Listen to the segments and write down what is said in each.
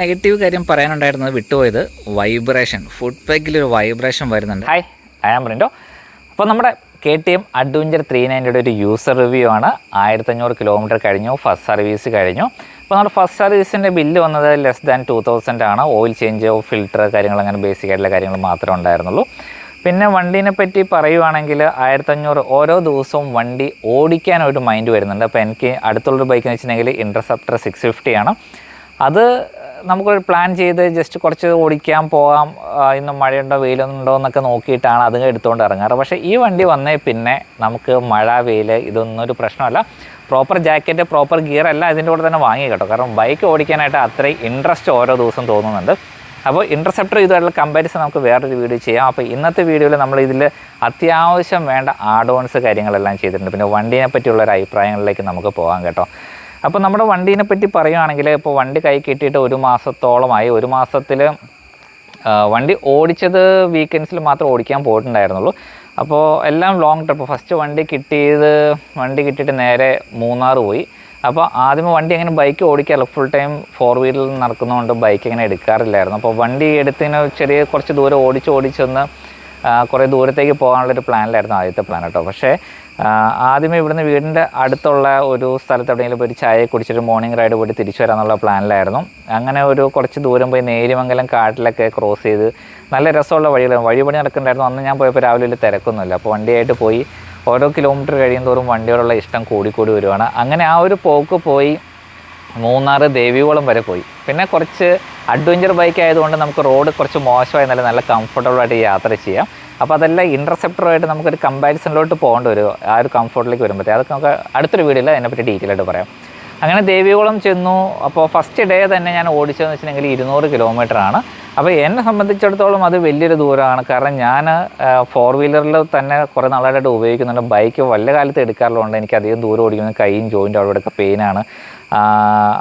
Negative കാര്യം പറയാനുണ്ടായിരുന്നത് വിട്ടുപോയത് vibration. Food പാക്കിൽ ഒരു vibration വരുന്നുണ്ട്. ഹായ് ഐ ആം അപ്പോൾ നമ്മുടെ K T M adventure three നയന്റിയുടെ ഒരു യൂസർ റിവ്യൂ ആണ്. ആയിരത്തഞ്ഞൂറ് കിലോമീറ്റർ കഴിഞ്ഞു ഫസ്റ്റ് സർവീസ് കഴിഞ്ഞു. അപ്പോൾ നമ്മുടെ ഫസ്റ്റ് സർവീസിന്റെ ബില്ല് വന്നത് ലെസ് ദാൻ ടു തൗസൻഡ് ആണ്. ഓയിൽ ചേഞ്ച് ഫിൽറ്റർ കാര്യങ്ങൾ അങ്ങനെ ബേസിക് ആയിട്ടുള്ള കാര്യങ്ങൾ മാത്രമേ ഉണ്ടായിരുന്നുള്ളൂ. പിന്നെ വണ്ടീനെ പറ്റി പറയുവാണെങ്കിൽ ആയിരത്തഞ്ഞൂറ് ഓരോ ദിവസവും വണ്ടി ഓടിക്കാൻ ഒരു മൈൻഡ് വരുന്നുണ്ട്. അപ്പോൾ എനിക്ക് അടുത്തുള്ളൊരു ബൈക്ക് എന്ന് വെച്ചിട്ടുണ്ടെങ്കിൽ ഇന്റർസെപ്റ്റർ സിക്സ് ഫിഫ്റ്റി ആണ്. അത് നമുക്കൊരു പ്ലാൻ ചെയ്ത് ജസ്റ്റ് കുറച്ച് ഓടിക്കാൻ പോകാം ഇന്ന് മഴയുണ്ടോ വെയിലുണ്ടോ എന്നൊക്കെ നോക്കിയിട്ടാണ് അത് എടുത്തുകൊണ്ട് ഇറങ്ങാറ്. പക്ഷേ ഈ വണ്ടി വന്നേ പിന്നെ നമുക്ക് മഴ വെയിൽ ഇതൊന്നും ഒരു പ്രശ്നമല്ല. പ്രോപ്പർ ജാക്കറ്റ് പ്രോപ്പർ ഗിയർ എല്ലാം ഇതിന്റെ കൂടെ തന്നെ വാങ്ങി കേട്ടോ. കാരണം ബൈക്ക് ഓടിക്കാനായിട്ട് അത്രയും ഇൻട്രസ്റ്റ് ഓരോ ദിവസം തോന്നുന്നുണ്ട്. അപ്പോൾ ഇന്റർസെപ്റ്റർ ഇതുമായിട്ടുള്ള കമ്പാരിസൺ നമുക്ക് വേറൊരു വീഡിയോ ചെയ്യാം. അപ്പോൾ ഇന്നത്തെ വീഡിയോയിൽ നമ്മൾ ഇതിൽ അത്യാവശ്യം വേണ്ട ആഡോൺസ് കാര്യങ്ങളെല്ലാം ചെയ്തിട്ടുണ്ട്. പിന്നെ വണ്ടീനെ പറ്റിയുള്ള ഒരു അഭിപ്രായങ്ങളിലേക്ക് നമുക്ക് പോകാം കേട്ടോ. അപ്പോൾ നമ്മുടെ വണ്ടീനെ പറ്റി പറയുകയാണെങ്കിൽ ഇപ്പോൾ വണ്ടി കൈ കിട്ടിയിട്ട് ഒരു മാസത്തോളമായി ഒരു മാസത്തിൽ വണ്ടി ഓടിച്ചത് വീക്കെൻഡ്സിൽ മാത്രം ഓടിക്കാൻ പോയിട്ടുണ്ടായിരുന്നുള്ളൂ. അപ്പോൾ എല്ലാം ലോങ് ട്രിപ്പ് ഫസ്റ്റ് വണ്ടി കിട്ടിയത് വണ്ടി കിട്ടിയിട്ട് നേരെ മൂന്നാർ പോയി. അപ്പോൾ ആദ്യമേ വണ്ടി അങ്ങനെ ബൈക്ക് ഓടിക്കാറില്ല. ഫുൾ ടൈം ഫോർ വീലറിൽ നടക്കുന്നതുകൊണ്ട് ബൈക്ക് അങ്ങനെ എടുക്കാറില്ലായിരുന്നു. അപ്പോൾ വണ്ടി എടുത്തതിന് ചെറിയ കുറച്ച് ദൂരം ഓടിച്ച് ഓടിച്ചൊന്ന് കുറേ ദൂരത്തേക്ക് പോകാനുള്ളൊരു പ്ലാനിലായിരുന്നു ആദ്യത്തെ പ്ലാൻ കേട്ടോ. പക്ഷേ ആദ്യമേ ഇവിടുന്ന് വീടിന്റെ അടുത്തുള്ള ഒരു സ്ഥലത്ത് എവിടെയെങ്കിലും പോയി ചായ കുടിച്ചിട്ട് മോർണിംഗ് റൈഡ് പോയിട്ട് തിരിച്ചു വരാമെന്നുള്ള പ്ലാനിലായിരുന്നു അങ്ങനെ ഒരു കുറച്ച് ദൂരം പോയി നേരിമംഗലം കാട്ടിലൊക്കെ ക്രോസ് ചെയ്ത് നല്ല രസമുള്ള വഴികളാണ്. വഴി പണി നടക്കുന്നുണ്ടായിരുന്നു. അന്ന് ഞാൻ പോയപ്പോൾ രാവിലെ വലിയ തിരക്കൊന്നുമില്ല. അപ്പോൾ വണ്ടിയായിട്ട് പോയി ഓരോ കിലോമീറ്റർ കഴിയുമോറും വണ്ടിയോടുള്ള ഇഷ്ടം കൂടിക്കൂടി വരുവാണ്. അങ്ങനെ ആ ഒരു പോക്ക് പോയി മൂന്നാർ ദേവികുളം വരെ പോയി. പിന്നെ കുറച്ച് അഡ്വഞ്ചർ ബൈക്ക് ആയതുകൊണ്ട് നമുക്ക് റോഡ് കുറച്ച് മോശമായി നല്ല ആയിട്ട് യാത്ര ചെയ്യാം. അപ്പോൾ അതെല്ലാം ഇന്റർസെപ്റ്ററുമായിട്ട് നമുക്കൊരു കമ്പാരിസണിലോട്ട് പോകേണ്ട ഒരു ആ ഒരു കംഫോർട്ടിലേക്ക് വരുമ്പോഴത്തേക്ക്. അതൊക്കെ നമുക്ക് അടുത്തൊരു വീഡിയോയിൽ അതിനെപ്പറ്റി ഡീറ്റെയിൽ ആയിട്ട് പറയാം. അങ്ങനെ ദേവികുളം ചെന്നു. അപ്പോൾ ഫസ്റ്റ് ഡേ തന്നെ ഞാൻ ഓടിച്ചതെന്ന് വെച്ചിട്ടുണ്ടെങ്കിൽ ഇരുന്നൂറ് കിലോമീറ്റർ ആണ്. അപ്പോൾ എന്നെ സംബന്ധിച്ചിടത്തോളം അത് വലിയൊരു ദൂരമാണ്. കാരണം ഞാൻ ഫോർ വീലറിൽ തന്നെ കുറേ നാളായിട്ട് ഉപയോഗിക്കുന്നുണ്ട്. ബൈക്ക് വല്ല കാലത്ത് എടുക്കാറുള്ളതുകൊണ്ട് എനിക്ക് അധികം ദൂരം ഓടിക്കുന്നത് കൈയും ജോയിന്റ് അവിടെ ഇവിടെയൊക്കെ പെയിനാണ്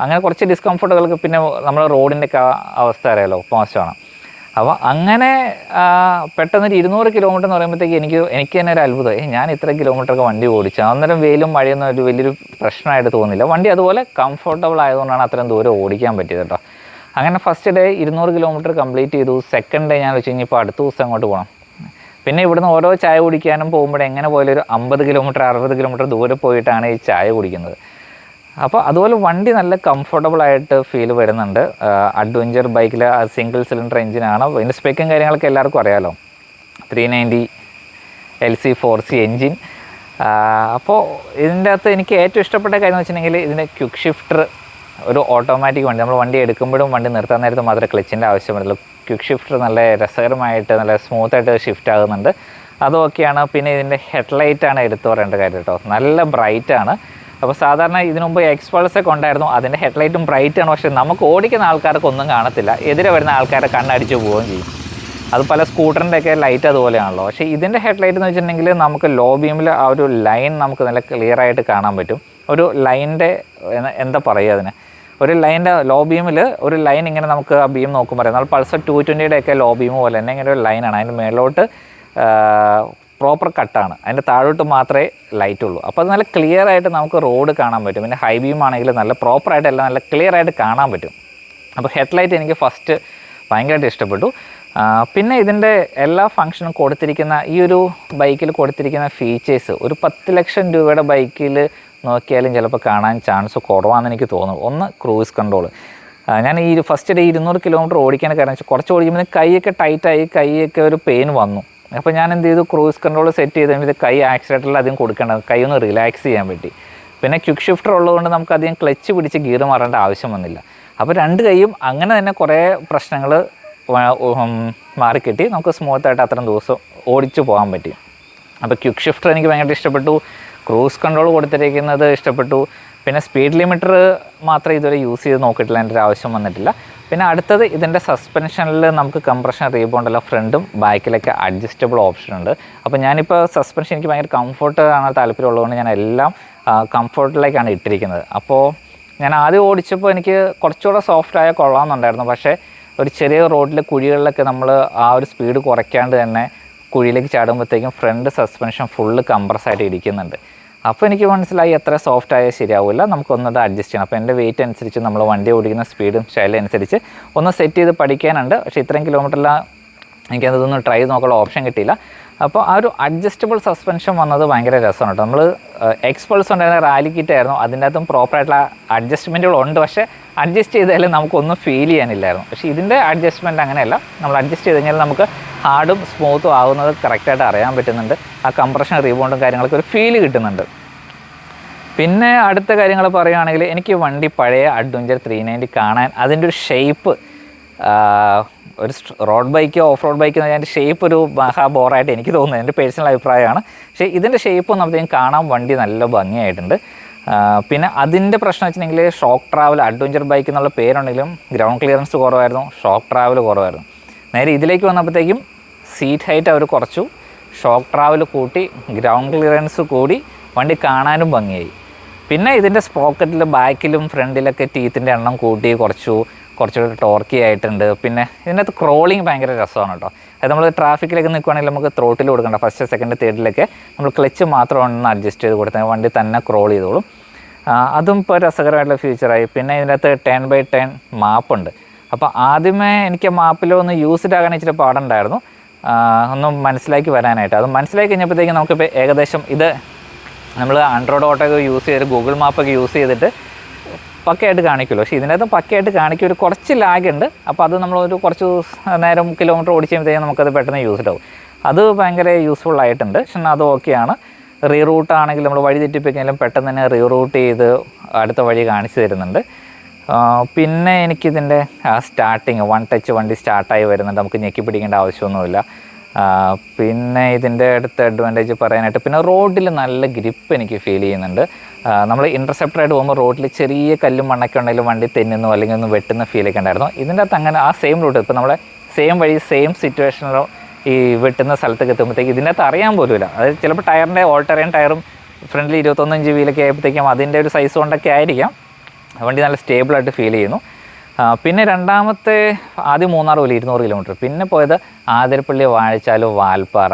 അങ്ങനെ കുറച്ച് ഡിസ്കംഫർട്ടുകൾക്ക് പിന്നെ നമ്മുടെ റോഡിന്റെ ഒക്കെ അവസ്ഥ അറിയാലോ മോശമാണ്. അപ്പോൾ അങ്ങനെ പെട്ടെന്ന് പെട്ടെന്നൊരു ഇരുന്നൂറ് കിലോമീറ്റർ എന്ന് പറയുമ്പോഴത്തേക്ക് എനിക്ക് എനിക്ക് തന്നെ ഒരു അത്ഭുതമായി ഞാൻ ഇത്ര കിലോമീറ്ററൊക്കെ വണ്ടി ഓടിച്ചു. അന്നേരം വെയിലും മഴയൊന്നും ഒരു വലിയൊരു പ്രശ്നമായിട്ട് തോന്നില്ല വണ്ടി അതുപോലെ കംഫർട്ടബിൾ ആയതുകൊണ്ടാണ് അത്രയും ദൂരം ഓടിക്കാൻ പറ്റിയത് കേട്ടോ. അങ്ങനെ ഫസ്റ്റ് ഡേ ഇരുന്നൂറ് കിലോമീറ്റർ കംപ്ലീറ്റ് ചെയ്തു. സെക്കൻഡ് ഡേ ഞാൻ വെച്ച് കഴിഞ്ഞപ്പോൾ അടുത്ത ദിവസം അങ്ങോട്ട് പോകണം പിന്നെ ഇവിടുന്ന് ഓരോ ചായ കുടിക്കാനും പോകുമ്പോൾ എങ്ങനെ പോയാലും ഒരു അമ്പത് കിലോമീറ്റർ അറുപത് കിലോമീറ്റർ ദൂരെ പോയിട്ടാണ് ഈ ചായ കുടിക്കുന്നത്. അപ്പോൾ അതുപോലെ വണ്ടി നല്ല കംഫർട്ടബിൾ ആയിട്ട് ഫീൽ വരുന്നുണ്ട്. അഡ്വഞ്ചർ ബൈക്കിൽ സിംഗിൾ സിലിണ്ടർ എഞ്ചിനാണ് ഇതിന്റെ സ്പെക്കും കാര്യങ്ങളൊക്കെ എല്ലാവർക്കും അറിയാമല്ലോ three ninety L C four C engine അപ്പോൾ ഇതിന്റെ അകത്ത് എനിക്ക് ഏറ്റവും ഇഷ്ടപ്പെട്ട കാര്യം എന്ന് വെച്ചിട്ടുണ്ടെങ്കിൽ ഇതിന്റെ ക്യുക്ക് ഷിഫ്റ്റർ ഒരു ഓട്ടോമാറ്റിക് വണ്ടി. നമ്മൾ വണ്ടി എടുക്കുമ്പോഴും വണ്ടി നിർത്താൻ നേരത്ത് മാത്രമേ ക്ലച്ചിന്റെ ആവശ്യം വരുള്ളൂ ക്യുക്ക് ഷിഫ്റ്റർ നല്ല രസകരമായിട്ട് നല്ല സ്മൂത്തായിട്ട് ഷിഫ്റ്റ് ആകുന്നുണ്ട്. അതൊക്കെയാണ് പിന്നെ ഇതിന്റെ ഹെഡ്ലൈറ്റാണ് എടുത്തു പറയേണ്ട കാര്യം കേട്ടോ. നല്ല ബ്രൈറ്റാണ് അപ്പോൾ സാധാരണ ഇതിനു എക്സ്പൾസ് ഒക്കെ ഉണ്ടായിരുന്നു. അതിന്റെ ഹെഡ്ലൈറ്റും ബ്രൈറ്റ് ആണ്. പക്ഷേ നമുക്ക് ഓടിക്കുന്ന ആൾക്കാർക്ക് ഒന്നും കാണത്തില്ല. എതിരെ വരുന്ന ആൾക്കാരെ കണ്ണടിച്ച് പോവുകയും ചെയ്യും. അത് പല സ്കൂട്ടറിന്റെ ഒക്കെ ലൈറ്റ് അതുപോലെയാണല്ലോ. പക്ഷേ ഇതിന്റെ ഹെഡ്ലൈറ്റ് എന്ന് വെച്ചിട്ടുണ്ടെങ്കിൽ നമുക്ക് ലോ ബീമിൽ ആ ഒരു ലൈൻ നമുക്ക് നല്ല ക്ലിയർ ആയിട്ട് കാണാൻ പറ്റും. ഒരു ലൈന്റെ എന്താ പറയുക അതിന്? ഒരു ലൈന്റെ ലോ ബീമിൽ ഒരു ലൈൻ ഇങ്ങനെ നമുക്ക് ആ ബീം നോക്കുമ്പോൾ എന്നാൽ പൾസർ ടു ട്വന്റിയുടെ ഒക്കെ ലോ ബീം പോലെ തന്നെ ഇങ്ങനെ ഒരു ലൈനാണ് അതിന്റെ മേലോട്ട് പ്രോപ്പർ കട്ടാണ് അതിന്റെ താഴോട്ട് മാത്രമേ ലൈറ്റ് ഉള്ളൂ. അപ്പോൾ അത് നല്ല ക്ലിയർ ആയിട്ട് നമുക്ക് റോഡ് കാണാൻ പറ്റും. പിന്നെ ഹൈ ബീം ആണെങ്കിൽ നല്ല പ്രോപ്പറായിട്ട് എല്ലാം നല്ല ക്ലിയർ ആയിട്ട് കാണാൻ പറ്റും. അപ്പോൾ ഹെഡ്ലൈറ്റ് എനിക്ക് ഫസ്റ്റ് ഭയങ്കരമായിട്ട് ഇഷ്ടപ്പെട്ടു. പിന്നെ ഇതിന്റെ എല്ലാ ഫങ്ഷനും കൊടുത്തിരിക്കുന്ന ഈ ഒരു ബൈക്കിൽ കൊടുത്തിരിക്കുന്ന ഫീച്ചേഴ്സ് ഒരു പത്ത് ലക്ഷം രൂപയുടെ ബൈക്കിൽ നോക്കിയാലും ചിലപ്പോൾ കാണാൻ ചാൻസ് കുറവാണെന്ന് എനിക്ക് തോന്നുന്നു. ഒന്ന് ക്രൂസ് കൺട്രോൾ ഞാൻ ഈ ഫസ്റ്റ് ഡേ ഇരുന്നൂറ് കിലോമീറ്റർ ഓടിക്കാൻ കാരണം കുറച്ച് ഓടിക്കുമ്പോൾ കൈയൊക്കെ ടൈറ്റായി കൈയൊക്കെ ഒരു പെയിൻ വന്നു. അപ്പോൾ ഞാൻ എന്ത് ചെയ്തു ക്രൂസ് കൺട്രോൾ സെറ്റ് ചെയ്ത് ഇത് കൈ ആക്സിഡന്റിൽ അധികം കൊടുക്കേണ്ടത് കൈ ഒന്ന് റിലാക്സ് ചെയ്യാൻ പറ്റി പിന്നെ ക്യുക്ക് ഷിഫ്റ്റർ ഉള്ളതുകൊണ്ട് നമുക്ക് അധികം ക്ലച്ച് പിടിച്ച് ഗിയർ മാറേണ്ട ആവശ്യം വന്നില്ല. അപ്പോൾ രണ്ട് കൈയും അങ്ങനെ തന്നെ കുറേ പ്രശ്നങ്ങൾ മാറിക്കിട്ടി. നമുക്ക് സ്മൂത്തായിട്ട് അത്രയും ദിവസം ഓടിച്ചു പോകാൻ പറ്റി. അപ്പോൾ ക്യുക്ക് ഷിഫ്റ്റർ എനിക്ക് ഭയങ്കര ഇഷ്ടപ്പെട്ടു. ക്രൂസ് കൺട്രോൾ കൊടുത്തിരിക്കുന്നത് ഇഷ്ടപ്പെട്ടു. പിന്നെ സ്പീഡ് ലിമിറ്റർ മാത്രം ഇതുവരെ യൂസ് ചെയ്ത് നോക്കിയിട്ടില്ല എന്റെ ഒരു ആവശ്യം വന്നിട്ടില്ല. പിന്നെ അടുത്തത് ഇതിന്റെ സസ്പെൻഷനിൽ നമുക്ക് കംപ്രഷൻ റീബോണ്ടല്ല ഫ്രണ്ടും ബാക്കിലൊക്കെ അഡ്ജസ്റ്റബിൾ ഓപ്ഷൻ ഉണ്ട്. അപ്പോൾ ഞാനിപ്പോൾ സസ്പെൻഷൻ എനിക്ക് ഭയങ്കര കംഫർട്ട് ആണ് താല്പര്യമുള്ളതുകൊണ്ട് ഞാൻ എല്ലാം കംഫർട്ടിലേക്കാണ് ഇട്ടിരിക്കുന്നത്. അപ്പോൾ ഞാൻ ആദ്യം ഓടിച്ചപ്പോൾ എനിക്ക് കുറച്ചുകൂടെ സോഫ്റ്റ് ആയ കൊള്ളാമെന്നുണ്ടായിരുന്നു. പക്ഷേ ഒരു ചെറിയ റോഡിലെ കുഴികളിലൊക്കെ നമ്മൾ ആ ഒരു സ്പീഡ് കുറയ്ക്കാണ്ട് തന്നെ കുഴിയിലേക്ക് ചാടുമ്പോഴത്തേക്കും ഫ്രണ്ട് സസ്പെൻഷൻ ഫുള്ള് കംപ്രസ് ആയിട്ട് ഇരിക്കുന്നുണ്ട്. അപ്പോൾ എനിക്ക് മനസ്സിലായി എത്ര സോഫ്റ്റ് ആയാൽ ശരിയാവില്ല നമുക്കൊന്നത് അഡ്ജസ്റ്റ് ചെയ്യണം. അപ്പോൾ എന്റെ വെയിറ്റ് അനുസരിച്ച് നമ്മൾ വണ്ടി ഓടിക്കുന്ന സ്പീഡും സ്റ്റൈലും അനുസരിച്ച് ഒന്ന് സെറ്റ് ചെയ്ത് പഠിക്കാനുണ്ട്. പക്ഷേ ഇത്രയും കിലോമീറ്ററിലാണ് എനിക്കതൊന്നും ട്രൈ നോക്കാനുള്ള ഓപ്ഷൻ കിട്ടിയില്ല. അപ്പോൾ ആ ഒരു അഡ്ജസ്റ്റബിൾ സസ്പെൻഷൻ വന്നത് ഭയങ്കര രസമാണ് കേട്ടോ നമ്മൾ എക്സ്പൾസ് ഉണ്ടായിരുന്ന റാലി കിറ്റായിരുന്നു അതിന്റെ അകത്തും പ്രോപ്പറായിട്ടുള്ള അഡ്ജസ്റ്റ്മെന്റുകൾ ഉണ്ട്. പക്ഷേ അഡ്ജസ്റ്റ് ചെയ്താലും നമുക്കൊന്നും ഫീൽ ചെയ്യാനില്ലായിരുന്നു. പക്ഷേ ഇതിന്റെ അഡ്ജസ്റ്റ്മെന്റ് അങ്ങനെയല്ല. നമ്മൾ അഡ്ജസ്റ്റ് ചെയ്ത് കഴിഞ്ഞാൽ നമുക്ക് ഹാർഡും സ്മൂത്തും ആകുന്നത് കറക്റ്റായിട്ട് അറിയാൻ പറ്റുന്നുണ്ട്. ആ കംപ്രഷൻ റീബോണ്ടും കാര്യങ്ങളൊക്കെ ഒരു ഫീൽ കിട്ടുന്നുണ്ട്. പിന്നെ അടുത്ത കാര്യങ്ങൾ പറയുകയാണെങ്കിൽ എനിക്ക് വണ്ടി പഴയ അഡ്വഞ്ചർ ത്രീ നയന്റി കാണാൻ അതിന്റെ ഒരു ഷേപ്പ് ഒരു road bike off road bike അതിന്റെ ഷേപ്പ് ഒരു മഹാ ബോറായിട്ട് എനിക്ക് തോന്നുന്നത് എന്റെ പേഴ്സണൽ അഭിപ്രായമാണ്. പക്ഷേ ഇതിന്റെ ഷേപ്പ് നമുക്ക് കാണാൻ വണ്ടി നല്ല ഭംഗിയായിട്ടുണ്ട്. പിന്നെ അതിന്റെ പ്രശ്നം വെച്ചിട്ടുണ്ടെങ്കിൽ ഷോക്ക് ട്രാവൽ അഡ്വഞ്ചർ ബൈക്ക് എന്നുള്ള പേരുണ്ടെങ്കിലും ഗ്രൗണ്ട് ക്ലിയറൻസ് കുറവായിരുന്നു ഷോക്ക് ട്രാവൽ കുറവായിരുന്നു. നേരെ ഇതിലേക്ക് വന്നപ്പോഴത്തേക്കും സീറ്റ് ഹൈറ്റ് അവർ കുറച്ചു. ഷോക്ക് ട്രാവൽ കൂട്ടി ഗ്രൗണ്ട് ക്ലിയറൻസ് കൂടി വണ്ടി കാണാനും ഭംഗിയായി. പിന്നെ ഇതിന്റെ സ്പോക്കറ്റിൽ ബാക്കിലും ഫ്രണ്ടിലൊക്കെ ടീത്തിന്റെ എണ്ണം കൂട്ടി കുറച്ചു. കുറച്ചുകൂടി ടോർക്കി ആയിട്ടുണ്ട്. പിന്നെ ഇതിനകത്ത് ക്രോളിങ് ഭയങ്കര രസമാണ് കേട്ടോ. അത് നമ്മൾ ട്രാഫിക്കിലൊക്കെ നിൽക്കുകയാണെങ്കിൽ നമുക്ക് ത്രോട്ടിൽ കൊടുക്കണ്ട. ഫസ്റ്റ് സെക്കൻഡ് തേർഡിലൊക്കെ നമ്മൾ ക്ലച്ച് മാത്രം ഒന്ന് അഡ്ജസ്റ്റ് ചെയ്ത് കൊടുത്താൽ വണ്ടി തന്നെ ക്രോൾ ചെയ്തോളും. അതും ഇപ്പോൾ രസകരമായിട്ടുള്ള ഫീച്ചറായി പിന്നെ ഇതിനകത്ത് ടെൻ ബൈ ടെൻ മാപ്പുണ്ട് അപ്പോൾ ആദ്യമേ എനിക്ക് മാപ്പിലൊന്ന് യൂസ്ഡ് ആകാൻ ഇച്ചിരി പാടുണ്ടായിരുന്നു. ഒന്ന് ഒന്നും മനസ്സിലാക്കി വരാനായിട്ട്. അത് മനസ്സിലാക്കി കഴിഞ്ഞപ്പോഴത്തേക്കും നമുക്കിപ്പോൾ ഏകദേശം ഇത് നമ്മൾ ആൻഡ്രോയിഡ് ഓട്ടോ ഒക്കെ യൂസ് ചെയ്ത് ഗൂഗിൾ മാപ്പൊക്കെ യൂസ് ചെയ്തിട്ട് പക്കയായിട്ട് കാണിക്കുമല്ലോ. പക്ഷേ ഇതിനകത്ത് പക്കയായിട്ട് കാണിക്കും. ഒരു കുറച്ച് ലാഗുണ്ട് അപ്പോൾ അത് നമ്മളൊരു കുറച്ച് നേരം കിലോമീറ്റർ ഓടിച്ച് കഴിയുമ്പോൾ നമുക്കത് പെട്ടെന്ന് യൂസ്ഡ് ആവും അത് ഭയങ്കര യൂസ്ഫുൾ ആയിട്ടുണ്ട്. പക്ഷേ അത് ഓക്കെയാണ് റീറൂട്ട് ആണെങ്കിൽ നമ്മൾ വഴി തെറ്റിപ്പിക്കാനും പെട്ടെന്ന് തന്നെ റീറൂട്ട് ചെയ്ത് അടുത്ത വഴി കാണിച്ചു തരുന്നുണ്ട്. പിന്നെ എനിക്കിതിന്റെ സ്റ്റാർട്ടിങ് വൺ ടച്ച് വണ്ടി സ്റ്റാർട്ടായി വരുന്നുണ്ട്. നമുക്ക് ഞെക്കി പിടിക്കേണ്ട ആവശ്യമൊന്നുമില്ല. പിന്നെ ഇതിന്റെ അടുത്ത അഡ്വാന്റേജ് പറയാനായിട്ട് പിന്നെ റോഡിൽ നല്ല ഗ്രിപ്പ് എനിക്ക് ഫീൽ ചെയ്യുന്നുണ്ട്. നമ്മൾ ഇന്റർസെപ്റ്ററായിട്ട് പോകുമ്പോൾ റോഡിൽ ചെറിയ കല്ലും മണ്ണൊക്കെ ഉണ്ടെങ്കിലും വണ്ടി തെന്നുന്നു അല്ലെങ്കിൽ ഒന്ന് വെട്ടുന്ന ഫീലൊക്കെ ഉണ്ടായിരുന്നു. ഇതിന്റെ അകത്ത് അങ്ങനെ ആ സെയിം റൂട്ട് ഇപ്പോൾ നമ്മളെ സെയിം വഴി സെയിം സിറ്റുവേഷനിലോ ഈ വെട്ടുന്ന സ്ഥലത്തേക്ക് എത്തുമ്പോഴത്തേക്ക് അകത്ത് അറിയാൻ പോലുമില്ല. അതായത് ചിലപ്പോൾ ടയറിന്റെ ഓൾട്ടറിയൻ ടയറും ഫ്രണ്ടിൽ ഇരുപത്തൊന്നഞ്ച് വീലൊക്കെ ആയപ്പോഴത്തേക്കും അതിന്റെ ഒരു സൈസ് കൊണ്ടൊക്കെ ആയിരിക്കാം. വണ്ടി നല്ല സ്റ്റേബിളായിട്ട് ഫീൽ ചെയ്യുന്നു. പിന്നെ രണ്ടാമത്തെ ആദ്യം മൂന്നാർ പോലെ ഇരുന്നൂറ് കിലോമീറ്റർ പിന്നെ പോയത് ആതിരപ്പള്ളി വാഴച്ചാൽ വാൽപ്പാറ.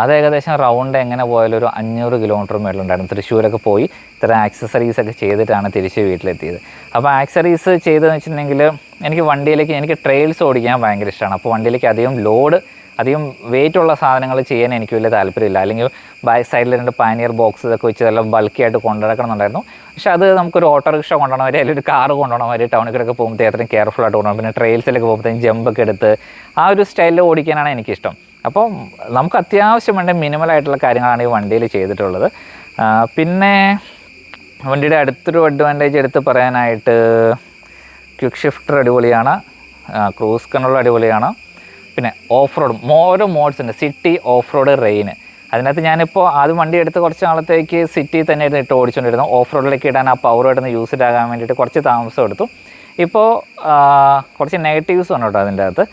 അത് ഏകദേശം റൗണ്ട് എങ്ങനെ പോയാലും ഒരു അഞ്ഞൂറ് കിലോമീറ്റർ മേളിലുണ്ടായിരുന്നു. തൃശ്ശൂരൊക്കെ പോയി ഇത്ര ആക്സസറീസ് ഒക്കെ ചെയ്തിട്ടാണ് തിരിച്ച് വീട്ടിലെത്തിയത്. അപ്പോൾ ആക്സസറീസ് ചെയ്തതെന്ന് വെച്ചിട്ടുണ്ടെങ്കിൽ എനിക്ക് വണ്ടിയിലേക്ക് എനിക്ക് ട്രെയിൽസ് ഓടിക്കാൻ ഭയങ്കര ഇഷ്ടമാണ് അപ്പോൾ വണ്ടിയിലേക്ക് അധികം ലോഡ് അധികം വെയിറ്റ് ഉള്ള സാധനങ്ങൾ ചെയ്യാൻ എനിക്ക് വലിയ താല്പര്യമില്ല. അല്ലെങ്കിൽ ബാക്ക് സൈഡിൽ രണ്ട് പാനിയർ ബോക്സ് ഇതൊക്കെ വെച്ച് എല്ലാം ബൾക്കി ആയിട്ട് കൊണ്ടുനടക്കണമെന്നുണ്ടായിരുന്നു പക്ഷെ അത് നമുക്കൊരു ഓട്ടോറിക്ഷ കൊണ്ടുപോകണം അല്ലെങ്കിൽ ഒരു കാർ കൊണ്ടുപോകണം വരെ ടൗണിൽ കൂടെയൊക്കെ പോകുമ്പോഴത്തേ അത്രയും കെയർഫുൾ ആയിട്ട് കൊണ്ടുപോകണം. പിന്നെ ട്രെയിൽസിലൊക്കെ പോകുമ്പോഴത്തേക്കും ജമ്പൊക്കെ എടുത്ത് ആ ഒരു സ്റ്റൈലിൽ ഓടിക്കാനാണ് എനിക്കിഷ്ടം. അപ്പോൾ നമുക്ക് അത്യാവശ്യം വേണ്ട മിനിമലായിട്ടുള്ള കാര്യങ്ങളാണ് ഈ വണ്ടിയിൽ ചെയ്തിട്ടുള്ളത്. പിന്നെ വണ്ടിയുടെ അടുത്തൊരു അഡ്വാന്റേജ് എടുത്ത് പറയാനായിട്ട് ക്വിക്ക് ഷിഫ്റ്റർ അടിപൊളിയാണ്. ക്രൂസ് കൺട്രോൾ അടിപൊളിയാണ്. പിന്നെ ഓഫ് റോഡ് ഓരോ മോഡ്സ് ഉണ്ട്. സിറ്റി ഓഫ് റോഡ് റെയിന് അതിനകത്ത് ഞാനിപ്പോൾ ആദ്യം വണ്ടി എടുത്ത് കുറച്ച് നാളത്തേക്ക് സിറ്റി തന്നെ ആയിരുന്നു ഇട്ട് ഓടിച്ചുകൊണ്ടിരുന്നു ഓഫ് റോഡിലേക്ക് ഇടാൻ ആ പവർ ഇടുന്ന യൂസ്ഡ് ആകാൻ വേണ്ടിയിട്ട് കുറച്ച് താമസം എടുത്തു. ഇപ്പോൾ കുറച്ച് നെഗറ്റീവ്സ് ഉണ്ട് കേട്ടോ അതിന്റെ അകത്ത്.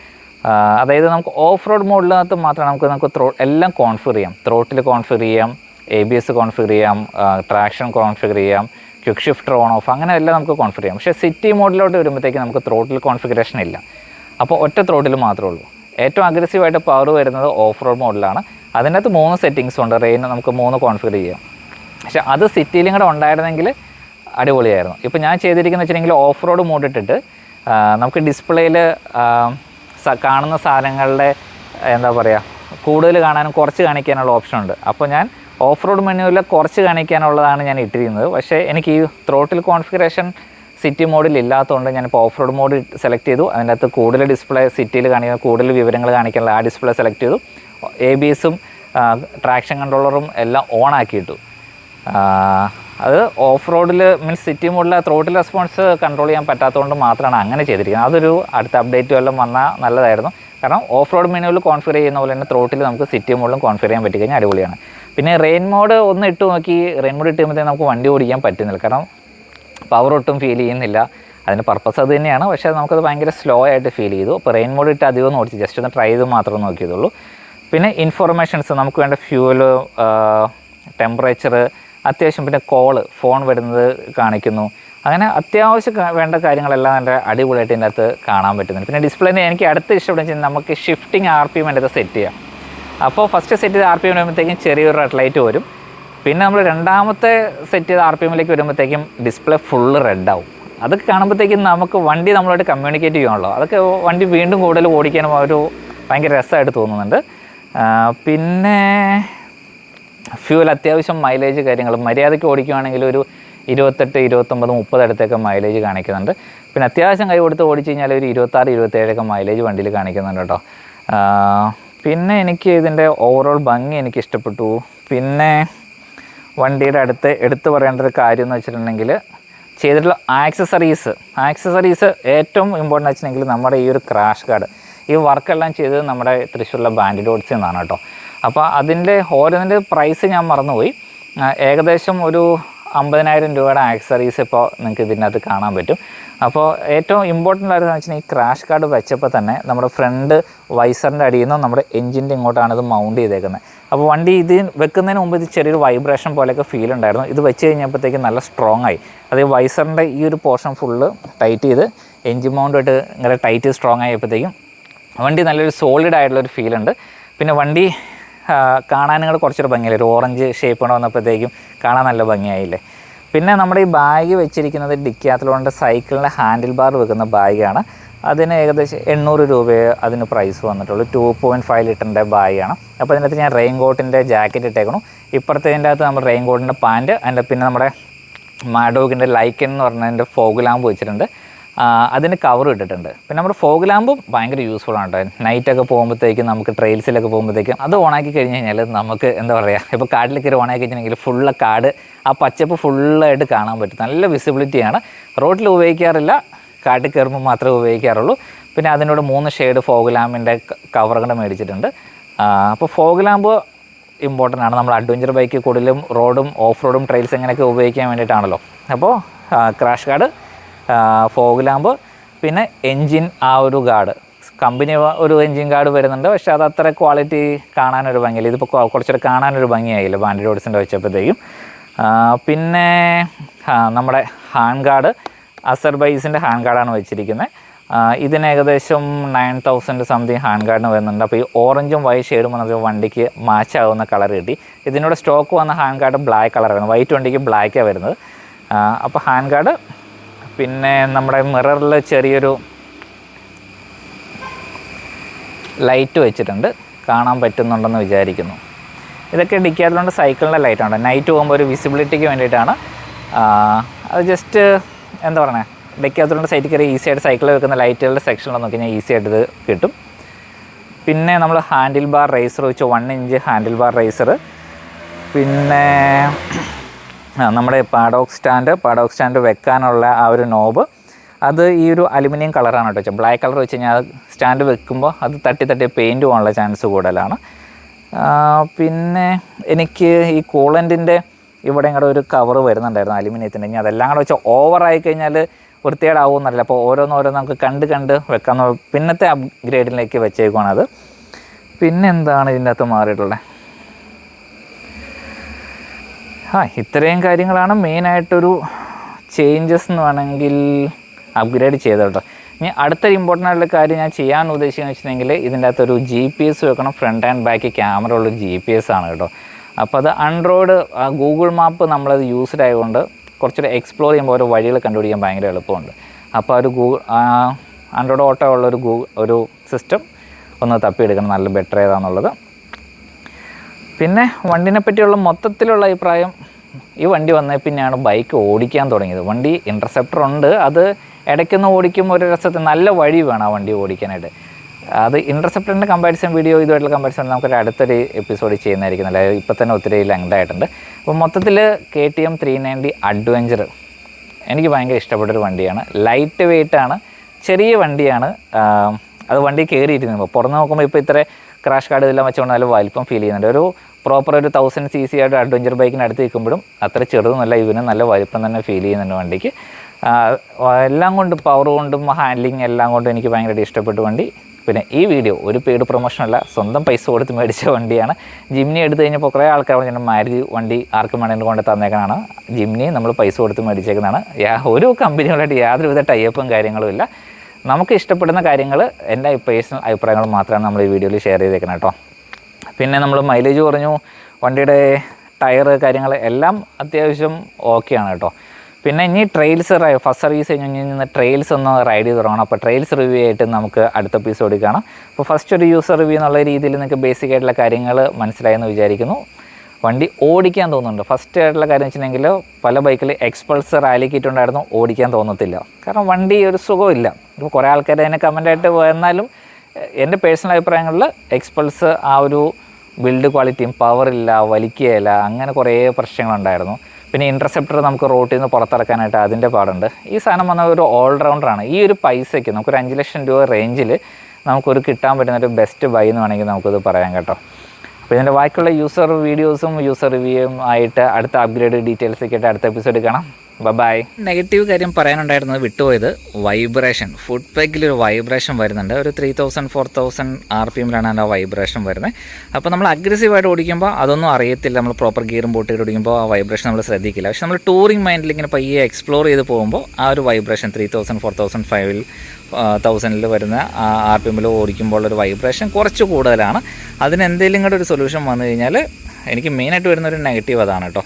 അതായത് നമുക്ക് ഓഫ് റോഡ് മോഡിനകത്ത് മാത്രമേ നമുക്ക് നമുക്ക് ത്രോ എല്ലാം കോൺഫിഗർ ചെയ്യാം. ത്രോട്ടിൽ കോൺഫിഗർ ചെയ്യാം എ ബി എസ് കോൺഫിഗർ ചെയ്യാം ട്രാക്ഷൻ കോൺഫിഗർ ചെയ്യാം ക്വിക്ക് ഷിഫ്റ്റർ ഓൺ ഓഫ് അങ്ങനെ എല്ലാം നമുക്ക് കോൺഫിഗർ ചെയ്യാം. പക്ഷേ സിറ്റി മോഡിലോട്ട് വരുമ്പോഴത്തേക്ക് നമുക്ക് ത്രോട്ടിൽ കോൺഫിഗറേഷൻ ഇല്ല. അപ്പോൾ ഒറ്റ ത്രോട്ടിൽ മാത്രമേ ഉള്ളൂ. ഏറ്റവും അഗ്രസീവായിട്ട് പവർ വരുന്നത് ഓഫ് റോഡ് മോഡലാണ് അതിനകത്ത് മൂന്ന് സെറ്റിങ്സ് ഉണ്ട്. റെയിൻ നമുക്ക് മൂന്ന് കോൺഫിഗർ ചെയ്യാം. പക്ഷേ അത് സിറ്റിയിലും കൂടെ ഉണ്ടായിരുന്നെങ്കിൽ അടിപൊളിയായിരുന്നു. ഇപ്പോൾ ഞാൻ ചെയ്തിരിക്കുന്നത് വെച്ചിട്ടുണ്ടെങ്കിൽ ഓഫ് റോഡ് മോഡ് ഇട്ടിട്ട് നമുക്ക് ഡിസ്പ്ലേയിൽ കാണുന്ന സാധനങ്ങളുടെ എന്താ പറയുക കൂടുതൽ കാണാനും കുറച്ച് കാണിക്കാനുള്ള ഓപ്ഷൻ ഉണ്ട്. അപ്പോൾ ഞാൻ ഓഫ് റോഡ് മെനുവിൽ കുറച്ച് കാണിക്കാനുള്ളതാണ് ഞാൻ ഇട്ടിരിക്കുന്നത്. പക്ഷേ എനിക്ക് ഈ ത്രോട്ടിൽ കോൺഫിഗറേഷൻ സിറ്റി മോഡിൽ ഇല്ലാത്തതുകൊണ്ട് ഞാനിപ്പോൾ ഓഫ് റോഡ് മോഡ് സെലക്ട് ചെയ്തു. അതിന്റെ അകത്ത് കൂടുതൽ ഡിസ്പ്ലേ സിറ്റിയിൽ കാണിക്കുന്ന കൂടുതൽ വിവരങ്ങൾ കാണിക്കാനുള്ള ആ ഡിസ്പ്ലേ സെലക്ട് ചെയ്തു. എ ബി എസും ട്രാക്ഷൻ കൺട്രോളറും എല്ലാം ഓൺ ആക്കിയിട്ടു. അത് ഓഫ് റോഡിൽ മീൻസ് സിറ്റി മോഡിൽ ത്രോട്ടിൽ റെസ്പോൺസ് കൺട്രോൾ ചെയ്യാൻ പറ്റാത്തതുകൊണ്ട് മാത്രമാണ് അങ്ങനെ ചെയ്തിരിക്കുന്നത്. അതൊരു അടുത്ത അപ്ഡേറ്റ് വല്ലതും വന്നാൽ നല്ലതായിരുന്നു. കാരണം ഓഫ് റോഡ് മെനുവിൽ കോൺഫിഗർ ചെയ്യുന്ന പോലെ തന്നെ ത്രോട്ടിൽ നമുക്ക് സിറ്റി മോഡിലും കോൺഫിഗർ ചെയ്യാൻ പറ്റി കഴിഞ്ഞാൽ അടിപൊളിയാണ്. പിന്നെ റെയിൻ മോഡ് ഒന്ന് ഇട്ട് നോക്കി. റെയിൻ മോഡ് ഇട്ട് കഴിയുമ്പോഴത്തേക്ക് നമുക്ക് വണ്ടി ഓടിക്കാൻ പറ്റുന്നില്ല. കാരണം പവർ ഒട്ടും ഫീൽ ചെയ്യുന്നില്ല. അതിന്റെ പർപ്പസ് അത് തന്നെയാണ്. പക്ഷേ നമുക്കത് ഭയങ്കര സ്ലോ ആയിട്ട് ഫീൽ ചെയ്തു. അപ്പോൾ റെയിൻ മോഡ് ഇട്ട് അധികം ഓടിച്ച് ജസ്റ്റ് ഒന്ന് ട്രൈ ചെയ്ത് മാത്രം നോക്കിയതുള്ളൂ. പിന്നെ ഇൻഫോർമേഷൻസ് നമുക്ക് വേണ്ട ഫ്യൂവൽ ടെമ്പറേച്ചർ അത്യാവശ്യം പിന്നെ കോൾ ഫോൺ വരുന്നത് കാണിക്കുന്നു. അങ്ങനെ അത്യാവശ്യം വേണ്ട കാര്യങ്ങളെല്ലാം നല്ല അടിപൊളിയായിട്ട് ഇതിന്റെ അകത്ത് കാണാൻ പറ്റുന്നുണ്ട്. പിന്നെ ഡിസ്പ്ലേനെ എനിക്ക് അടുത്ത ഇഷ്ടപ്പെടുന്ന വെച്ചാൽ നമുക്ക് ഷിഫ്റ്റിംഗ് ആർ പി എം എന്റെ സെറ്റ് ചെയ്യാം. അപ്പോൾ ഫസ്റ്റ് സെറ്റ് ചെയ്ത് ആർ പി എം വരുമ്പോഴത്തേക്കും ചെറിയൊരു റെഡ് ലൈറ്റ് വരും. പിന്നെ നമ്മൾ രണ്ടാമത്തെ സെറ്റ് ചെയ്ത ആർ പി എമ്മിലേക്ക് വരുമ്പോഴത്തേക്കും ഡിസ്പ്ലേ ഫുള്ള് റെഡ് ആവും. അതൊക്കെ കാണുമ്പോഴത്തേക്കും നമുക്ക് വണ്ടി നമ്മളായിട്ട് കമ്മ്യൂണിക്കേറ്റ് ചെയ്യുകയാണല്ലോ അതൊക്കെ വണ്ടി വീണ്ടും കൂടുതൽ ഓടിക്കാനും ഒരു ഭയങ്കര രസമായിട്ട് തോന്നുന്നുണ്ട്. പിന്നെ ഫ്യൂൽ അത്യാവശ്യം മൈലേജ് കാര്യങ്ങൾ മര്യാദയ്ക്ക് ഓടിക്കുകയാണെങ്കിൽ ഒരു ഇരുപത്തെട്ട് ഇരുപത്തൊമ്പത് മുപ്പത് അടുത്തൊക്കെ മൈലേജ് കാണിക്കുന്നുണ്ട്. പിന്നെ അത്യാവശ്യം കൈ കൊടുത്ത് ഓടിച്ച് കഴിഞ്ഞാൽ ഒരു ഇരുപത്താറ് ഇരുപത്തേഴൊക്കെ മൈലേജ് വണ്ടിയിൽ കാണിക്കുന്നുണ്ട് കേട്ടോ. പിന്നെ എനിക്ക് ഇതിന്റെ ഓവറോൾ ഭംഗി എനിക്ക് ഇഷ്ടപ്പെട്ടു. പിന്നെ വണ്ടിയുടെ അടുത്ത് എടുത്തു പറയേണ്ട ഒരു കാര്യം എന്ന് വെച്ചിട്ടുണ്ടെങ്കിൽ ചെയ്തിട്ടുള്ള ആക്സസറീസ് ആക്സസറീസ് ഏറ്റവും ഇമ്പോർട്ടന്റ് വെച്ചിട്ടുണ്ടെങ്കിൽ നമ്മുടെ ഈ ഒരു ക്രാഷ് കാർഡ് ഈ വർക്കെല്ലാം ചെയ്തത് നമ്മുടെ തൃശ്ശൂരിലെ ബാൻഡ് ഡോട്ട്സിൽ നിന്നാണ് കേട്ടോ. അപ്പോൾ അതിന്റെ ഓരോന്നിന്റെ പ്രൈസ് ഞാൻ മറന്നുപോയി. ഏകദേശം ഒരു അമ്പതിനായിരം രൂപയുടെ ആക്സറീസ് ഇപ്പോൾ നിങ്ങൾക്ക് ഇതിനകത്ത് കാണാൻ പറ്റും. അപ്പോൾ ഏറ്റവും ഇമ്പോർട്ടന്റ് ആയിട്ട് വെച്ചാൽ ഈ ക്രാഷ് കാർഡ് വെച്ചപ്പോൾ തന്നെ നമ്മുടെ ഫ്രണ്ട് വൈസറിന്റെ അടിയിൽ നിന്ന് നമ്മുടെ എഞ്ചിന്റെ ഇങ്ങോട്ടാണ് ഇത് മൗണ്ട് ചെയ്തേക്കുന്നത്. അപ്പോൾ വണ്ടി ഇത് വെക്കുന്നതിന് മുമ്പ് ഇത് ചെറിയൊരു വൈബ്രേഷൻ പോലെയൊക്കെ ഫീൽ ഉണ്ടായിരുന്നു. ഇത് വെച്ച് കഴിഞ്ഞപ്പോഴത്തേക്കും നല്ല സ്ട്രോങ് ആയി. അതേ വൈസറിന്റെ ഈ ഒരു പോർഷൻ ഫുള്ള് ടൈറ്റ് ചെയ്ത് എഞ്ചിൻ മൗണ്ടായിട്ട് ഇങ്ങനെ ടൈറ്റ് സ്ട്രോങ് ആയപ്പോഴത്തേക്കും വണ്ടി നല്ലൊരു സോളിഡ് ആയിട്ടുള്ളൊരു ഫീൽ ഉണ്ട്. പിന്നെ വണ്ടി കാണാനും കുറച്ചൊരു ഭംഗിയില്ല? ഒരു ഓറഞ്ച് ഷേപ്പ് കൊണ്ട് വന്നപ്പോഴത്തേക്കും കാണാൻ നല്ല ഭംഗിയായില്ലേ? പിന്നെ നമ്മുടെ ഈ ബാഗ് വെച്ചിരിക്കുന്നത് ഡിക്കാത്തലോണിന്റെ സൈക്കിളിന്റെ ഹാൻഡിൽ ബാർ വെക്കുന്ന ബാഗാണ് അതിന് ഏകദേശം എണ്ണൂറ് രൂപയെ അതിന് പ്രൈസ് വന്നിട്ടുള്ളൂ. ടു പോയിന്റ് ഫൈവ് ലിറ്ററിന്റെ ബാഗാണ് അപ്പോൾ അതിനകത്ത് ഞാൻ റെയിൻ കോട്ടിന്റെ ജാക്കറ്റ് ഇട്ടേക്കണം ഇപ്പുറത്തേതിന്റെ അകത്ത് നമ്മൾ റെയിൻ കോട്ടിന്റെ പാന്റ് അതിന്റെ പിന്നെ നമ്മുടെ മാഡോഗിന്റെ ലൈക്കൻ എന്ന് പറഞ്ഞതിന്റെ ഫോഗ് ലാമ്പ് വെച്ചിട്ടുണ്ട്. അതിന് കവർ ഇട്ടിട്ടുണ്ട്. പിന്നെ നമ്മുടെ ഫോഗ് ലാമ്പും ഭയങ്കര യൂസ്ഫുൾ ആണ് കേട്ടോ. നൈറ്റൊക്കെ പോകുമ്പോഴത്തേക്കും നമുക്ക് ട്രെയിൽസിലൊക്കെ പോകുമ്പോഴത്തേക്കും അത് ഓണാക്കി കഴിഞ്ഞ് കഴിഞ്ഞാൽ നമുക്ക് എന്താ പറയുക ഇപ്പോൾ കാട്ടിൽ കയറി ഓണാക്കി കഴിഞ്ഞിട്ടുണ്ടെങ്കിൽ ഫുള്ള് കാട് ആ പച്ചപ്പ് ഫുള്ളായിട്ട് കാണാൻ പറ്റും. നല്ല വിസിബിലിറ്റിയാണ് റോഡിൽ ഉപയോഗിക്കാറില്ല. കാട്ടിൽ കയറുമ്പോൾ മാത്രമേ ഉപയോഗിക്കാറുള്ളൂ. പിന്നെ അതിനോട് മൂന്ന് ഷെയ്ഡ് ഫോഗ് ലാമ്പിന്റെ കവറുകൾ മേടിച്ചിട്ടുണ്ട്. അപ്പോൾ ഫോഗ് ലാമ്പ് ഇമ്പോർട്ടന്റ് ആണ്. നമ്മൾ അഡ്വഞ്ചർ ബൈക്ക് കൂടുതലും റോഡും ഓഫ് റോഡും ട്രെയിൽസ് എങ്ങനെയൊക്കെ ഉപയോഗിക്കാൻ വേണ്ടിയിട്ടാണല്ലോ. അപ്പോൾ ക്രാഷ് ഗാർഡ് ഫോഗ് ലാമ്പ് പിന്നെ എൻജിൻ ആ ഒരു ഗാർഡ് കമ്പനി ഒരു എൻജിൻ ഗാർഡ് വരുന്നുണ്ട്. പക്ഷേ അത് അത്ര ക്വാളിറ്റി കാണാനൊരു ഭംഗിയില്ല. ഇതിപ്പോൾ കുറച്ചൊരു കാണാനൊരു ഭംഗിയായില്ല. ബാൻഡി റോഡ്സിന്റെ വെച്ചപ്പോഴത്തേക്കും. പിന്നെ നമ്മുടെ ഹാൻഡ് ഗാർഡ് അസർബൈസിന്റെ ഹാൻഡ് ഗാർഡാണ് വെച്ചിരിക്കുന്നത് ഇതിന് ഏകദേശം നയൻ തൗസൻഡ് സംതിങ് ഹാൻഡ് ഗാർഡിന് വരുന്നുണ്ട്. അപ്പോൾ ഈ ഓറഞ്ചും വൈറ്റ് ഷെയ്ഡും വന്നത് വണ്ടിക്ക് മാച്ച് ആവുന്ന കളർ കിട്ടി. ഇതിനോട് സ്റ്റോക്ക് വന്ന ഹാൻഡ് ഗാർഡ് ബ്ലാക്ക് കളറാണ് വൈറ്റ് വണ്ടിക്ക് ബ്ലാക്കാണ് വരുന്നത്. അപ്പോൾ ഹാൻഡ് ഗാർഡ് പിന്നെ നമ്മുടെ മിററിൽ ചെറിയൊരു ലൈറ്റ് വെച്ചിട്ടുണ്ട്. കാണാൻ പറ്റുന്നുണ്ടെന്ന് വിചാരിക്കുന്നു. ഇതൊക്കെ ഡിക്കാത്തതുകൊണ്ട് സൈക്കിളിന്റെ ലൈറ്റാണ് നൈറ്റ് പോകുമ്പോൾ ഒരു വിസിബിലിറ്റിക്ക് വേണ്ടിയിട്ടാണ്. അത് ജസ്റ്റ് എന്താ പറയണേ? ഡിക്കാത്തതുകൊണ്ട് സൈറ്റിൽ കയറി ഈസി ആയിട്ട് സൈക്കിൾ വെക്കുന്ന ലൈറ്റുകളുടെ സെക്ഷനിൽ നോക്കി കഴിഞ്ഞാൽ ഈസി ആയിട്ട് ഇത് കിട്ടും. പിന്നെ നമ്മൾ ഹാൻഡിൽ ബാർ റേസർ വെച്ച് one inch handle bar riser പിന്നെ നമ്മുടെ പാഡോക്ക് സ്റ്റാൻഡ് പാഡോക്ക് സ്റ്റാൻഡ് വെക്കാനുള്ള ആ ഒരു നോബ് അത് ഈ ഒരു അലുമിനിയം കളറാണ് കേട്ടോ ബ്ലാക്ക് കളർ വെച്ച് കഴിഞ്ഞാൽ സ്റ്റാൻഡ് വെക്കുമ്പോൾ അത് തട്ടി തട്ടി പെയിന്റ് പോകാനുള്ള ചാൻസ് കൂടുതലാണ്. പിന്നെ എനിക്ക് ഈ കൂളന്റിന്റെ ഇവിടെ ഇങ്ങോട്ട് ഒരു കവർ വരുന്നുണ്ടായിരുന്നു അലുമിനിയത്തിന്റെ. ഇനി അതെല്ലാം കൂടെ വെച്ചാൽ ഓവറായി കഴിഞ്ഞാൽ വൃത്തികേടാവുമെന്നറിയില്ല അപ്പോൾ ഓരോന്നോരോന്ന് നമുക്ക് കണ്ട് കണ്ട് വെക്കാമെന്ന് പിന്നത്തെ അപ്ഗ്രേഡിലേക്ക് വെച്ചേക്കുവാണ് അത്. പിന്നെന്താണ് ഇതിന്റെ അകത്ത് മാറിയിട്ടുള്ളത്? ആ ഇത്രയും കാര്യങ്ങളാണ് മെയിനായിട്ടൊരു ചേഞ്ചസ് എന്ന് വേണമെങ്കിൽ അപ്ഗ്രേഡ് ചെയ്തത് കേട്ടോ. ഇനി അടുത്തൊരു ഇമ്പോർട്ടന്റ് ആയിട്ടുള്ള കാര്യം ഞാൻ ചെയ്യാൻ ഉദ്ദേശിക്കുന്നത് വെച്ചിട്ടുണ്ടെങ്കിൽ ഇതിന്റെ അകത്തൊരു ജി പി എസ് വെക്കണം. ഫ്രണ്ട് ആൻഡ് ബാക്ക് ക്യാമറ ഉള്ള ജി പി എസ് ആണ് കേട്ടോ. അപ്പോൾ അത് ആൻഡ്രോയിഡ് ഗൂഗിൾ മാപ്പ് നമ്മളത് യൂസ്ഡ് ആയതുകൊണ്ട് കുറച്ചുകൂടെ എക്സ്പ്ലോർ ചെയ്യുമ്പോൾ ഓരോ വഴികൾ കണ്ടുപിടിക്കാൻ ഭയങ്കര എളുപ്പമുണ്ട്. അപ്പോൾ ഒരു ഗൂഗിൾ ആൻഡ്രോയിഡ് ഓട്ടോ ഉള്ള ഒരു ഗൂ ഒരു സിസ്റ്റം ഒന്ന് തപ്പിയെടുക്കണം നല്ല ബെറ്റർ ഏതാണെന്നുള്ളത് പിന്നെ വണ്ടിനെ പറ്റിയുള്ള മൊത്തത്തിലുള്ള അഭിപ്രായം ഈ വണ്ടി വന്നതിൽ പിന്നെയാണ് ബൈക്ക് ഓടിക്കാൻ തുടങ്ങിയത്. വണ്ടി ഇന്റർസെപ്റ്റർ ഉണ്ട്. അത് ഇടയ്ക്കൊന്ന് ഓടിക്കുമ്പോൾ ഒരു രസത്തിൽ നല്ല വഴി വേണം ആ വണ്ടി ഓടിക്കാനായിട്ട്. അത് ഇന്റർസെപ്റ്ററിന്റെ കമ്പാരിസൺ വീഡിയോ ഇതുമായിട്ടുള്ള കമ്പാരിസൺ നമുക്കൊരു അടുത്തൊരു എപ്പിസോഡ് ചെയ്യുന്നതായിരിക്കും നല്ല ഇപ്പം തന്നെ ഒത്തിരി ലെങ്ത് ആയിട്ടുണ്ട്. അപ്പോൾ മൊത്തത്തിൽ K T M three ninety adventure എനിക്ക് ഭയങ്കര ഇഷ്ടപ്പെട്ടൊരു വണ്ടിയാണ്. ലൈറ്റ് വെയിറ്റ് ആണ്. ചെറിയ വണ്ടിയാണ്. അത് വണ്ടി കയറിയിരുന്നപ്പോൾ പുറത്ത് നോക്കുമ്പോൾ ഇപ്പോൾ ഇത്ര ക്രാഷ് കാർഡ് ഇതെല്ലാം വെച്ചുകൊണ്ട് നല്ല വലിപ്പം ഫീൽ ചെയ്യുന്നുണ്ട്. ഒരു പ്രോപ്പർ ഒരു തൗസൻഡ് സി സി ആയിട്ട് അഡ്വഞ്ചർ ബൈക്കിന് അടുത്ത് നിൽക്കുമ്പോഴും അത്ര ചെറുതൊന്നുമല്ല ഇതിന് നല്ല വലിപ്പം തന്നെ ഫീൽ ചെയ്യുന്നുണ്ട് വണ്ടിക്ക്. എല്ലാം കൊണ്ടും പവർ കൊണ്ടും ഹാൻഡ്ലിങ് എല്ലാം കൊണ്ടും എനിക്ക് ഭയങ്കരമായിട്ട് ഇഷ്ടപ്പെട്ട വണ്ടി. പിന്നെ ഈ വീഡിയോ ഒരു പെയ്ഡ് പ്രൊമോഷനല്ല സ്വന്തം പൈസ കൊടുത്ത് മേടിച്ച വണ്ടിയാണ്. ജിംനി എടുത്തു കഴിഞ്ഞപ്പോൾ കുറേ ആൾക്കാർ പറഞ്ഞു മാരുതി വണ്ടി ആർക്കും വേണമെങ്കിൽ കൊണ്ട് തന്നേക്കാനാണ് ജിംനി നമ്മൾ പൈസ കൊടുത്ത് മേടിച്ചേക്കുന്നതാണ്. ഒരു കമ്പനികളായിട്ട് യാതൊരുവിധ ടൈപ്പും കാര്യങ്ങളും ഇല്ല. നമുക്ക് ഇഷ്ടപ്പെടുന്ന കാര്യങ്ങൾ എന്റെ പേഴ്സണൽ അഭിപ്രായങ്ങൾ മാത്രമാണ് നമ്മൾ ഈ വീഡിയോയിൽ ഷെയർ ചെയ്തേക്കുന്നത് കേട്ടോ. പിന്നെ നമ്മൾ മൈലേജ് കുറഞ്ഞു വണ്ടിയുടെ ടയർ കാര്യങ്ങൾ എല്ലാം അത്യാവശ്യം ഓക്കെയാണ് കേട്ടോ. പിന്നെ ഇനി ട്രെയിൽസ് ഫസ്റ്റ് സർവീസ് കഴിഞ്ഞ് നിന്ന് ട്രെയിൽസ് ഒന്ന് റൈഡ് ചെയ്ത് തുടങ്ങണം. അപ്പോൾ ട്രെയിൽസ് റിവ്യൂ ആയിട്ട് നമുക്ക് അടുത്ത എപ്പിസോഡിൽ കാണാം. അപ്പോൾ ഫസ്റ്റ് ഒരു യൂസർ റിവ്യൂ എന്നുള്ള രീതിയിൽ നിങ്ങൾക്ക് ബേസിക് ആയിട്ടുള്ള കാര്യങ്ങൾ മനസ്സിലായെന്ന് വിചാരിക്കുന്നു. വണ്ടി ഓടിക്കാൻ തോന്നുന്നുണ്ട്. ഫസ്റ്റ് ആയിട്ടുള്ള കാര്യം വെച്ചിട്ടുണ്ടെങ്കിൽ പല ബൈക്കിൽ എക്സ്പൾസ് റാലിക്കിട്ടുണ്ടായിരുന്നു ഓടിക്കാൻ തോന്നത്തില്ല. കാരണം വണ്ടി ഒരു സുഖമില്ല ഇപ്പോൾ കുറേ ആൾക്കാർ അതിനെ കമന്റായിട്ട് വന്നാലും എ- എന്റെ പേഴ്സണൽ അഭിപ്രായങ്ങളിൽ എക്സ്പൾസ് ആ ഒരു ബിൽഡ് ക്വാളിറ്റിയും പവറില്ല വലിക്കുകയില്ല അങ്ങനെ കുറേ പ്രശ്നങ്ങളുണ്ടായിരുന്നു. പിന്നെ ഇന്റർസെപ്റ്റർ നമുക്ക് റോട്ടിൽ നിന്ന് പുറത്തിറക്കാനായിട്ട് അതിന്റെ പാടുണ്ട്. ഈ സാധനം വന്ന ഒരു ഓൾറൗണ്ടറാണ് ഈ ഒരു പൈസയ്ക്ക് നമുക്കൊരു അഞ്ച് ലക്ഷം രൂപ റേഞ്ചിൽ നമുക്കൊരു കിട്ടാൻ പറ്റുന്ന ഒരു ബെസ്റ്റ് ബൈ എന്ന് വേണമെങ്കിൽ നമുക്കത് പറയാം കേട്ടോ. അപ്പോൾ ഇതിന്റെ ബാക്കിയുള്ള യൂസർ വീഡിയോസും യൂസർ റിവ്യൂയും ആയിട്ട് അടുത്ത അപ്ഗ്രേഡ് ഡീറ്റെയിൽസൊക്കെ ആയിട്ട് അടുത്ത എപ്പിസോഡ് കാണാം. ബൈ നെഗറ്റീവ് കാര്യം പറയാനുണ്ടായിരുന്നത് വിട്ടുപോയത് വൈബ്രേഷൻ ഫുഡ് പാക്കിൽ ഒരു വൈബ്രേഷൻ വരുന്നുണ്ട്. ഒരു three thousand four thousand R P എമ്മിലാണ് അതിന്റെ വൈബ്രേഷൻ വരുന്നത്. അപ്പോൾ നമ്മൾ അഗ്രസീവായിട്ട് ഓടിക്കുമ്പോൾ അതൊന്നും അറിയത്തില്ല. നമ്മൾ പ്രോപ്പർ ഗിയറും ബോട്ടിൽ ഓടിക്കുമ്പോൾ ആ വൈബ്രേഷൻ നമ്മൾ ശ്രദ്ധിക്കില്ല. പക്ഷെ നമ്മൾ ടൂറിംഗ് മൈൻഡിൽ ഇങ്ങനെ പയ്യെ എക്സ്പ്ലോർ ചെയ്ത് പോകുമ്പോൾ ആ ഒരു vibration three thousand four thousand ഫൈവിൽ തൗസൻഡിൽ വരുന്ന ആർ പി എമ്മിൽ ഓടിക്കുമ്പോൾ ഒരു വൈബ്രേഷൻ കുറച്ച് കൂടുതലാണ്. അതിന് എന്തെങ്കിലും കൂടെ ഒരു സൊല്യൂഷൻ വന്നു കഴിഞ്ഞാൽ എനിക്ക് മെയിനായിട്ട് വരുന്ന ഒരു നെഗറ്റീവ് അതാണ് കേട്ടോ.